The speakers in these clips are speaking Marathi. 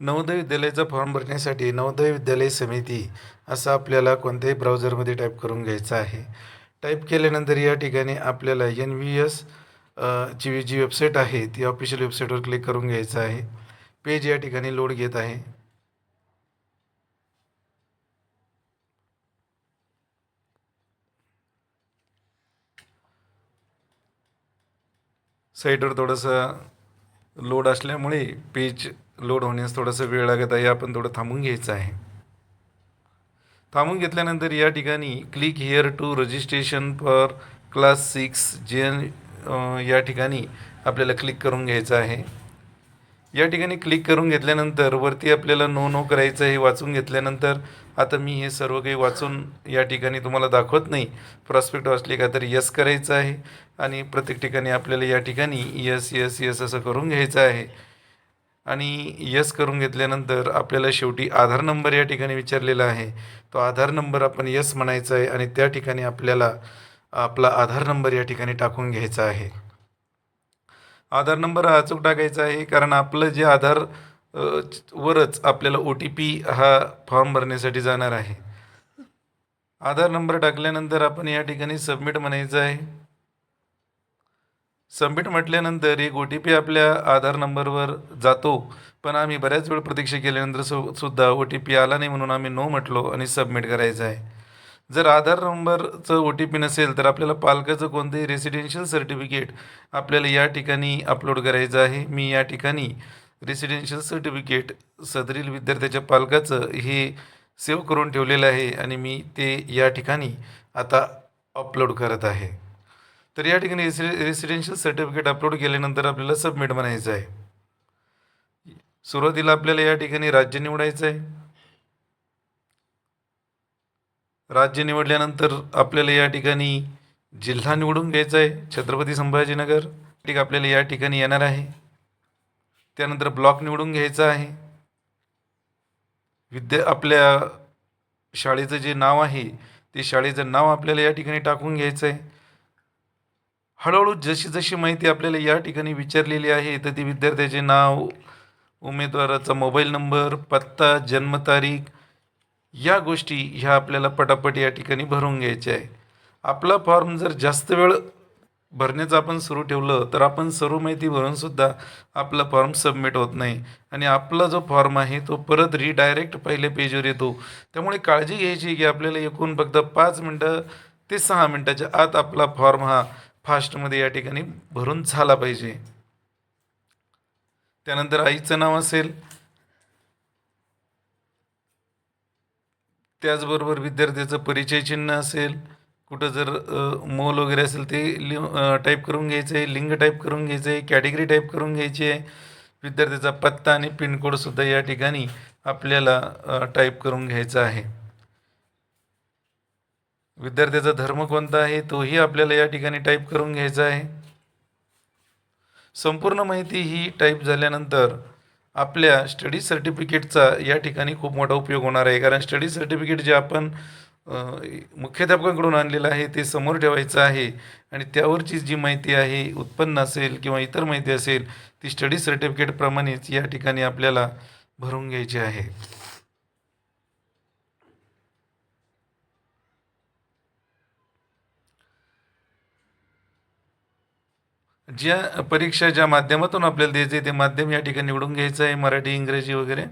नवोदय विद्यालयाचा फॉर्म भरण्यासाठी नवोदय विद्यालय समिती असं आपल्याला कोणत्याही ब्राउझरमध्ये टाईप करून घ्यायचं आहे. टाईप केल्यानंतर या ठिकाणी आपल्याला एन व्ही एस ची जी वेबसाईट आहे ती ऑफिशियल वेबसाईटवर क्लिक करून घ्यायचं आहे. पेज या ठिकाणी लोड घेत आहे. साईटवर थोडंसं लोड असल्यामुळे पेज लोड होण्यास थोडासा वेळ लागत आहे. आपण थोडं थांबून घ्यायचं आहे. थांबून घेतल्यानंतर या ठिकाणी click here to registration for class six जे या ठिकाणी आपल्याला क्लिक करून घ्यायचं आहे. या ठिकाणी क्लिक करून घेतल्यानंतर वरती आपल्याला नो नो करायचं हे वाचून घेतल्यानंतर आता मी हे सर्व काही वाचून या ठिकाणी तुम्हाला दाखवत नाही. प्रॉस्पेक्ट वाचली का तर यस करायचं आहे. आणि प्रत्येक ठिकाणी आपल्याला या ठिकाणी यस यस यस असं करून घ्यायचं आहे. आणि यस करून घेतल्यानंतर आपल्याला शेवटी आधार नंबर या ठिकाणी विचारलेला आहे. तो आधार नंबर आपण यस म्हणायचा आहे आणि त्या ठिकाणी आपल्याला आपला आधार नंबर या ठिकाणी टाकून घ्यायचा आहे. आधार नंबर हा अचूक टाकायचा आहे कारण आपलं जे आधार वरच आपल्याला ओ टी पी हा फॉर्म भरण्यासाठी जाणार आहे. आधार नंबर टाकल्यानंतर आपण या ठिकाणी सबमिट म्हणायचं आहे. सबमिट म्हटल्यानंतर एक ओ टी पी आपल्या आधार नंबरवर जातो पण आम्ही बऱ्याच वेळ प्रतीक्षा केल्यानंतर सु सुद्धा ओ टी पी आला नाही म्हणून आम्ही नो म्हटलो आणि सबमिट करायचं आहे. जर आधार नंबरचं ओ टी पी नसेल तर आपल्याला पालकाचं कोणतंही रेसिडेन्शियल सर्टिफिकेट आपल्याला या ठिकाणी अपलोड करायचं आहे. मी या ठिकाणी रेसिडेन्शियल सर्टिफिकेट सदरील विद्यार्थ्याच्या पालकाचं हे सेव्ह करून ठेवलेलं आहे आणि मी ते या ठिकाणी आता अपलोड करत आहे. तर या ठिकाणी रेसि रेसिडेन्शियल सर्टिफिकेट अपलोड केल्यानंतर आपल्याला सबमिट म्हणायचं आहे. सुरुवातीला आपल्याला या ठिकाणी राज्य निवडायचं आहे. राज्य निवडल्यानंतर आपल्याला या ठिकाणी जिल्हा निवडून घ्यायचा आहे. छत्रपती संभाजीनगर ठीक आपल्याला या ठिकाणी येणार आहे. त्यानंतर ब्लॉक निवडून घ्यायचा आहे. विद्या आपल्या शाळेचं जे नाव आहे ते शाळेचं नाव आपल्याला या ठिकाणी टाकून घ्यायचं आहे. हळूहळू जशी जशी माहिती आपल्याला या ठिकाणी विचारलेली आहे तर ती विद्यार्थ्याचे नाव उमेदवाराचा मोबाईल नंबर पत्ता जन्मतारीख या गोष्टी ह्या आपल्याला पटापट या ठिकाणी भरून घ्यायच्या आहे आपला फॉर्म जर जास्त वेळ भरण्याचं आपण सुरू ठेवलं तर आपण सर्व माहिती भरूनसुद्धा आपला फॉर्म सबमिट होत नाही. आणि आपला जो फॉर्म आहे तो परत रिडायरेक्ट पहिल्या पेजवर येतो. त्यामुळे काळजी घ्यायची की आपल्याला एकूण फक्त पाच मिनटं ते सहा मिनटाच्या आत आपला फॉर्म हा फास्टमध्ये या ठिकाणी भरून झाला पाहिजे. त्यानंतर आईचं नाव असेल त्याचबरोबर विद्यार्थ्याचं परिचय चिन्ह असेल कुठं जर मोल वगैरे असेल ते लि टाईप करून घ्यायचं आहे लिंग टाईप करून घ्यायचं आहे कॅटेगरी टाईप करून घ्यायची आहे विद्यार्थ्याचा पत्ता आणि पिनकोडसुद्धा या ठिकाणी आपल्याला टाईप करून घ्यायचा आहे. विद्यार्थ्याचा धर्म कोणता आहे तोही आपल्याला या ठिकाणी टाईप करून घ्यायचा आहे. संपूर्ण माहिती ही टाईप झाल्यानंतर आपल्या स्टडी सर्टिफिकेटचा या ठिकाणी खूप मोठा उपयोग होणार आहे. कारण स्टडी सर्टिफिकेट जे आपण मुख्याध्यापकांकडून आणलेलं आहे ते समोर ठेवायचं आहे. आणि त्यावरची जी माहिती आहे उत्पन्न असेल किंवा इतर माहिती असेल ती स्टडी सर्टिफिकेटप्रमाणेच या ठिकाणी आपल्याला भरून घ्यायची आहे. ज्या परीक्षा ज्या माध्यमातून आपल्याला द्यायचं आहे ते माध्यम या ठिकाणी निवडून घ्यायचं आहे मराठी इंग्रजी वगैरे.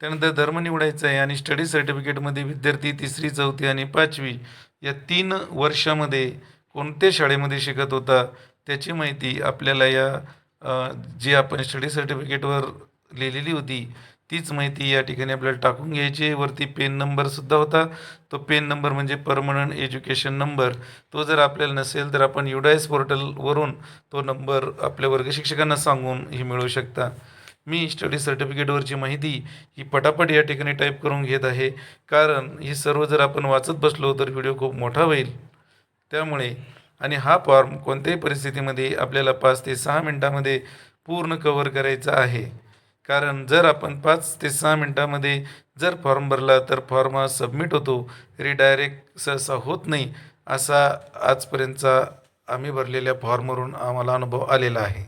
त्यानंतर धर्म निवडायचा आहे आणि स्टडी सर्टिफिकेटमध्ये विद्यार्थी तिसरी चौथी आणि पाचवी या तीन वर्षामध्ये कोणत्या शाळेमध्ये शिकत होता त्याची माहिती आपल्याला या जी आपण स्टडी सर्टिफिकेटवर लिहिलेली होती तीच माहिती या ठिकाणी आपल्याला टाकून घ्यायची आहे. वरती पेन नंबरसुद्धा होता. तो पेन नंबर म्हणजे परमनंट एज्युकेशन नंबर तो जर आपल्याला नसेल तर आपण युडायस पोर्टलवरून तो नंबर आपल्या वर्ग शिक्षकांना सांगून ही मिळवू शकता. मी स्टडी सर्टिफिकेटवरची माहिती ही पटापट या ठिकाणी टाईप करून घेत आहे. कारण ही सर्व जर आपण वाचत बसलो तर व्हिडिओ खूप मोठा होईल. त्यामुळे आणि हा फॉर्म कोणत्याही परिस्थितीमध्ये आपल्याला पाच ते सहा मिनटामध्ये पूर्ण कवर करायचा आहे. कारण जर आपण पाच ते सहा मिनटामध्ये जर फॉर्म भरला तर फॉर्म हा सबमिट होतो रिडायरेक्ट सहसा होत नाही असा आजपर्यंतचा आम्ही भरलेल्या फॉर्मवरून आम्हाला अनुभव आलेला आहे.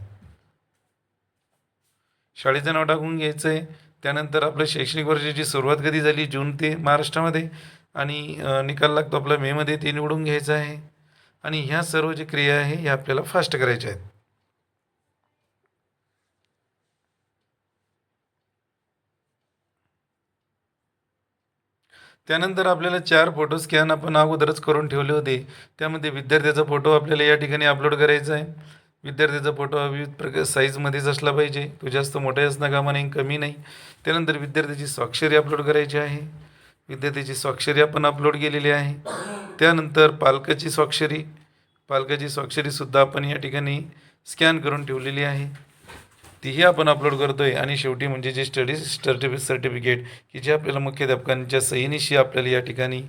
शाळेचं नाव टाकून घ्यायचं आहे त्यानंतर आपलं शैक्षणिक वर्षाची सुरुवात कधी झाली? जून ते महाराष्ट्रामध्ये. आणि निकाल लागतो आपला मेमध्ये ते निवडून घ्यायचं आहे. आणि ह्या सर्व जे क्रिया आहे ह्या आपल्याला फास्ट करायच्या आहेत. त्यानंतर आपल्याला चार फोटो स्कॅन आपण अगोदरच करून ठेवले होते. त्यामध्ये विद्यार्थ्याचा फोटो आपल्याला या ठिकाणी अपलोड करायचा आहे. विद्यार्थ्याचा फोटो हा विविध प्रकार साईजमध्येच असला पाहिजे. तो जास्त मोठा असणं कामा नाही कमी नाही. त्यानंतर विद्यार्थ्याची स्वाक्षरी अपलोड करायची आहे. विद्यार्थ्याची स्वाक्षरी आपण अपलोड केलेली आहे. त्यानंतर पालकाची स्वाक्षरी. पालकाची स्वाक्षरीसुद्धा आपण या ठिकाणी स्कॅन करून ठेवलेली आहे. तीही आपण अपलोड करतोय. आणि शेवटी म्हणजे जे स्टडी सर्टिफि सर्टिफिकेट की जे आपल्याला मुख्याध्यापकांच्या सहीनिशी आपल्याला या ठिकाणी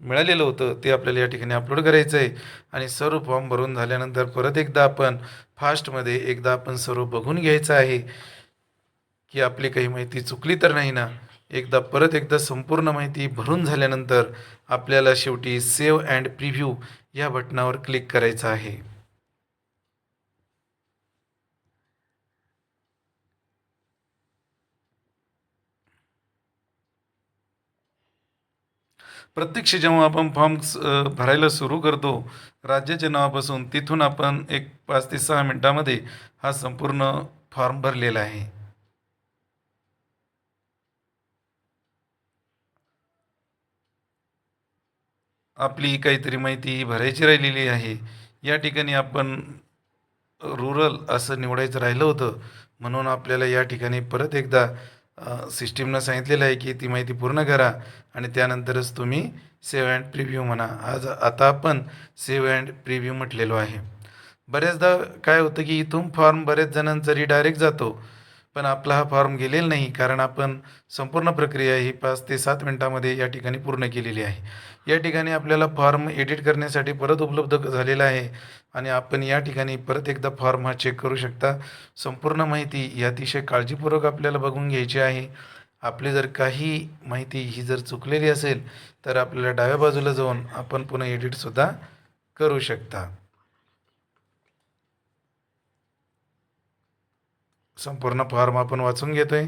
मिळालेलं होतं ते आपल्याला या ठिकाणी अपलोड करायचं आहे आणि सर्व फॉर्म भरून झाल्यानंतर परत एकदा आपण फास्टमध्ये एकदा आपण सर्व बघून घ्यायचं आहे. की आपली काही माहिती चुकली तर नाही ना? एकदा परत एकदा संपूर्ण माहिती भरून झाल्यानंतर आपल्याला शेवटी सेव्ह अँड प्रिव्ह्यू या बटनावर क्लिक करायचं आहे. प्रत्यक्ष जेव्हा आपण फॉर्म भरायला सुरू करतो राज्याच्या नावापासून तिथून आपण एक पाच ते सहा मिनटामध्ये हा संपूर्ण फॉर्म भरलेला आहे. आपली काहीतरी माहिती भरायची राहिलेली आहे. या ठिकाणी आपण रुरल असं निवडायचं राहिलं होतं. म्हणून आपल्याला या ठिकाणी परत एकदा सिस्टीमनं सांगितलेलं आहे की ती माहिती पूर्ण करा आणि त्यानंतरच तुम्ही सेव्ह अँड प्रिव्ह्यू म्हणा. आज आता आपण सेव्ह अँड प्रिव्ह्यू म्हटलेलो आहे. बऱ्याचदा काय होतं की इथून फॉर्म बरेच जणांचा रिडायरेक्ट जातो. पण आपला हा फॉर्म गेलेला नाही कारण आपण संपूर्ण प्रक्रिया ही पाच ते सात मिनटामध्ये या ठिकाणी पूर्ण केलेली आहे. या ठिकाणी आपल्याला फॉर्म एडिट करण्यासाठी परत उपलब्ध झालेला आहे आणि आपण या ठिकाणी परत एकदा फॉर्म हा चेक करू शकता. संपूर्ण माहिती ही अतिशय काळजीपूर्वक आपल्याला बघून घ्यायची आहे. आपली जर काही माहिती ही जर चुकलेली असेल तर आपल्याला डाव्या बाजूला जाऊन आपण पुन्हा एडिटसुद्धा करू शकता. संपूर्ण फॉर्म आपण वाचून घेतोय.